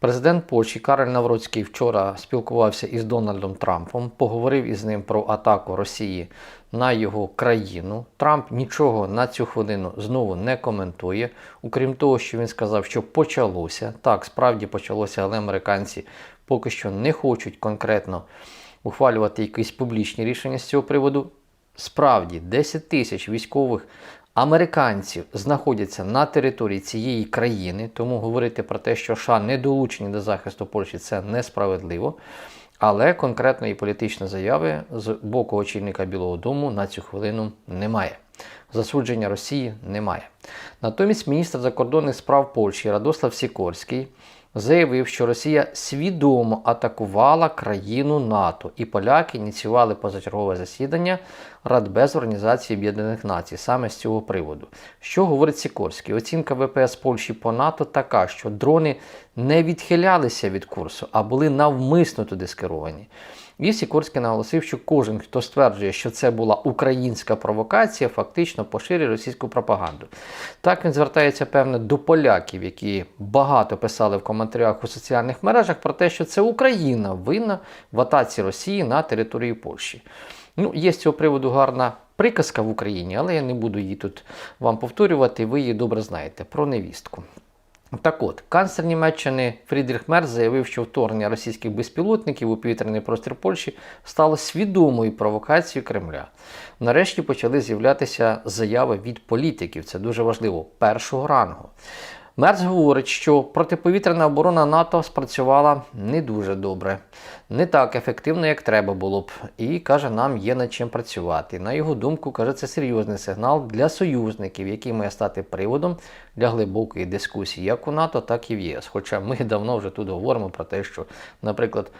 Президент Польщі Кароль Навроцький вчора спілкувався із Дональдом Трампом, поговорив із ним про атаку Росії на його країну. Трамп нічого на цю хвилину знову не коментує. Окрім того, що він сказав, що почалося. Так, справді почалося, але американці поки що не хочуть конкретно ухвалювати якісь публічні рішення з цього приводу. Справді, 10 тисяч військових американців знаходяться на території цієї країни, тому говорити про те, що США не долучені до захисту Польщі, це несправедливо. Але конкретної політичної заяви з боку очільника Білого Дому на цю хвилину немає. Засудження Росії немає. Натомість міністр закордонних справ Польщі Радослав Сікорський заявив, що Росія свідомо атакувала країну НАТО, і поляки ініціювали позачергове засідання Радбез Організації Об'єднаних Націй саме з цього приводу. Що говорить Сікорський? Оцінка ВПС Польщі по НАТО така, що дрони не відхилялися від курсу, а були навмисно туди скеровані. І Сікорський наголосив, що кожен, хто стверджує, що це була українська провокація, фактично поширює російську пропаганду. Так він звертається, певне, до поляків, які багато писали в коментарях у соціальних мережах про те, що це Україна винна в атаці Росії на території Польщі. Ну, є з цього приводу гарна приказка в Україні, але я не буду її тут вам повторювати, ви її добре знаєте про невістку. Так от, канцлер Німеччини Фрідріх Мерц заявив, що вторгнення російських безпілотників у повітряний простір Польщі стало свідомою провокацією Кремля. Нарешті почали з'являтися заяви від політиків. Це дуже важливо, першого рангу. Мерц говорить, що протиповітряна оборона НАТО спрацювала не дуже добре, не так ефективно, як треба було б, і каже, нам є над чим працювати. На його думку, каже, це серйозний сигнал для союзників, який має стати приводом для глибокої дискусії як у НАТО, так і в ЄС. Хоча ми давно вже тут говоримо про те, що, наприклад,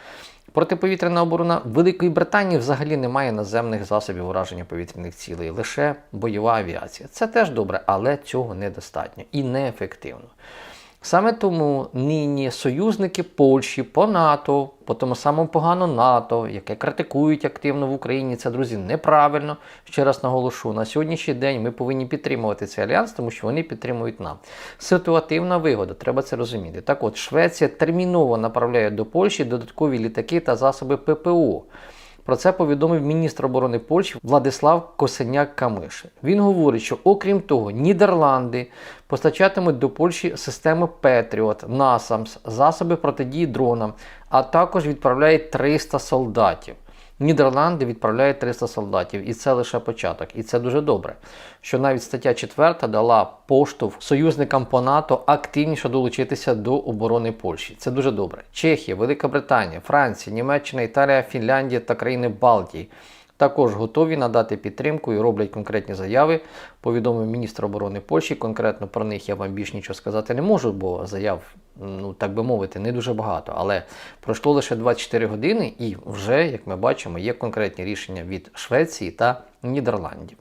Протиповітряна оборона Великої Британії взагалі не має наземних засобів ураження повітряних цілей, лише бойова авіація. Це теж добре, але цього недостатньо і неефективно. Саме тому нині союзники Польщі по НАТО, по тому самому погано НАТО, яке критикують активно в Україні, це друзі неправильно. Ще раз наголошу, на сьогоднішній день ми повинні підтримувати цей альянс, тому що вони підтримують нам. Ситуативна вигода, треба це розуміти. Так от, Швеція терміново направляє до Польщі додаткові літаки та засоби ППО. Про це повідомив міністр оборони Польщі Владислав Косеняк Камиш. Він говорить, що окрім того, Нідерланди постачатимуть до Польщі системи Петріот, Насамс, засоби протидії дронам, а також відправляють 300 солдатів. Нідерланди відправляють 300 солдатів, і це лише початок. І це дуже добре. Що навіть стаття 4 дала поштовх союзникам по НАТО активніше долучитися до оборони Польщі. Це дуже добре. Чехія, Велика Британія, Франція, Німеччина, Італія, Фінляндія та країни Балтії. Також готові надати підтримку і роблять конкретні заяви. Повідомив міністр оборони Польщі. Конкретно про них я вам більш нічого сказати не можу, бо заяв, ну так би мовити, не дуже багато. Але пройшло лише 24 години, і вже, як ми бачимо, є конкретні рішення від Швеції та Нідерландів.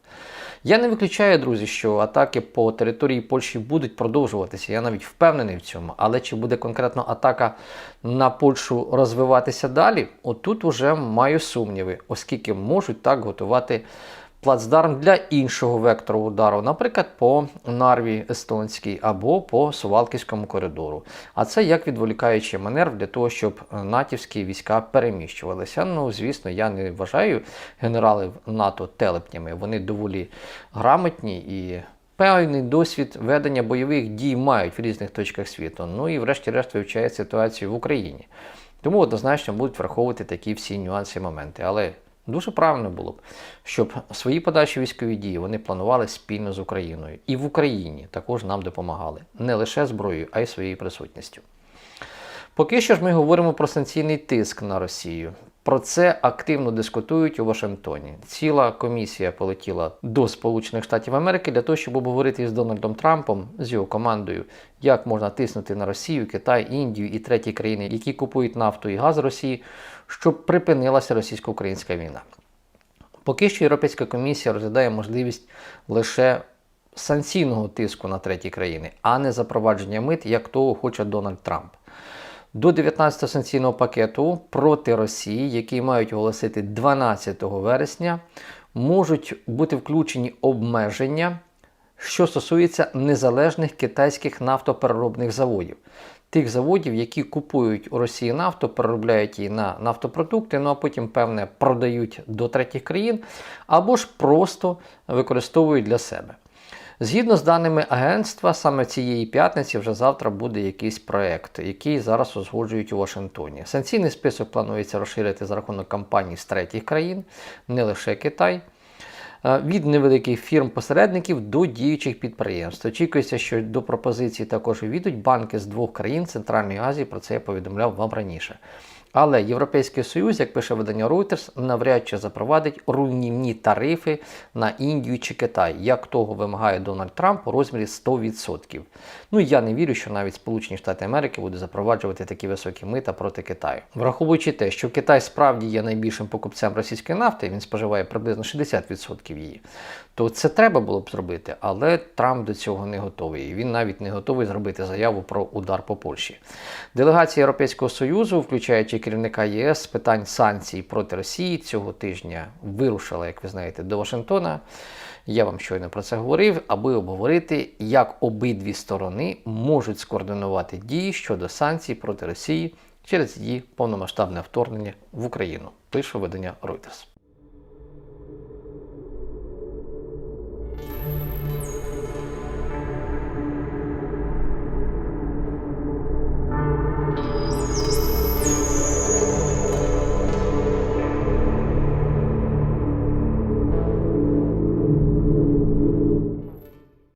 Я не виключаю, друзі, що атаки по території Польщі будуть продовжуватися. Я навіть впевнений в цьому. Але чи буде конкретно атака на Польщу розвиватися далі? Отут уже маю сумніви, оскільки можуть так готувати плацдарм для іншого вектору удару, наприклад, по Нарві Естонській або по Сувалківському коридору. А це як відволікаючий маневр для того, щоб натівські війська переміщувалися. Ну, звісно, я не вважаю генералів НАТО телепнями. Вони доволі грамотні і. Певний досвід ведення бойових дій мають в різних точках світу. Ну і врешті-решт вивчають ситуацію в Україні. Тому однозначно будуть враховувати такі всі нюанси і моменти. Але Дуже правильно було б, щоб свої подальші військові дії вони планували спільно з Україною. І в Україні також нам допомагали не лише зброєю, а й своєю присутністю. Поки що ж ми говоримо про санкційний тиск на Росію. Про це активно дискутують у Вашингтоні. Ціла комісія полетіла до Сполучених Штатів Америки для того, щоб обговорити із Дональдом Трампом з його командою, як можна тиснути на Росію, Китай, Індію і треті країни, які купують нафту і газ Росії, щоб припинилася російсько-українська війна. Поки що Європейська комісія розглядає можливість лише санкційного тиску на треті країни, а не запровадження мит, як того хоче Дональд Трамп. До 19 санкційного пакету проти Росії, який мають оголосити 12 вересня, можуть бути включені обмеження що стосується незалежних китайських нафтопереробних заводів. Тих заводів, які купують у Росії нафту, переробляють її на нафтопродукти, ну а потім, певне, продають до третіх країн, або ж просто використовують для себе. Згідно з даними агентства, саме цієї п'ятниці вже завтра буде якийсь проект, який зараз узгоджують у Вашингтоні. Санкційний список планується розширити за рахунок компаній з третіх країн, не лише Китай. Е, Від невеликих фірм-посередників до діючих підприємств. Очікується, що до пропозиції також увійдуть банки з двох країн Центральної Азії. Про це я повідомляв вам раніше. Але Європейський Союз, як пише видання Reuters, навряд чи запровадить руйнівні тарифи на Індію чи Китай, як того вимагає Дональд Трамп у розмірі 100%. Ну я не вірю, що навіть Сполучені Штати Америки будуть запроваджувати такі високі мита проти Китаю. Враховуючи те, що Китай справді є найбільшим покупцем російської нафти, він споживає приблизно 60% її, то це треба було б зробити, але Трамп до цього не готовий. І він навіть не готовий зробити заяву про удар по Польщі. Делегація Європейського Союзу, включаючи керівника ЄС з питань санкцій проти Росії, цього тижня вирушила, як ви знаєте, до Вашингтона. Я вам щойно про це говорив, аби обговорити, як обидві сторони можуть скоординувати дії щодо санкцій проти Росії через її повномасштабне вторгнення в Україну. Пише видання Reuters.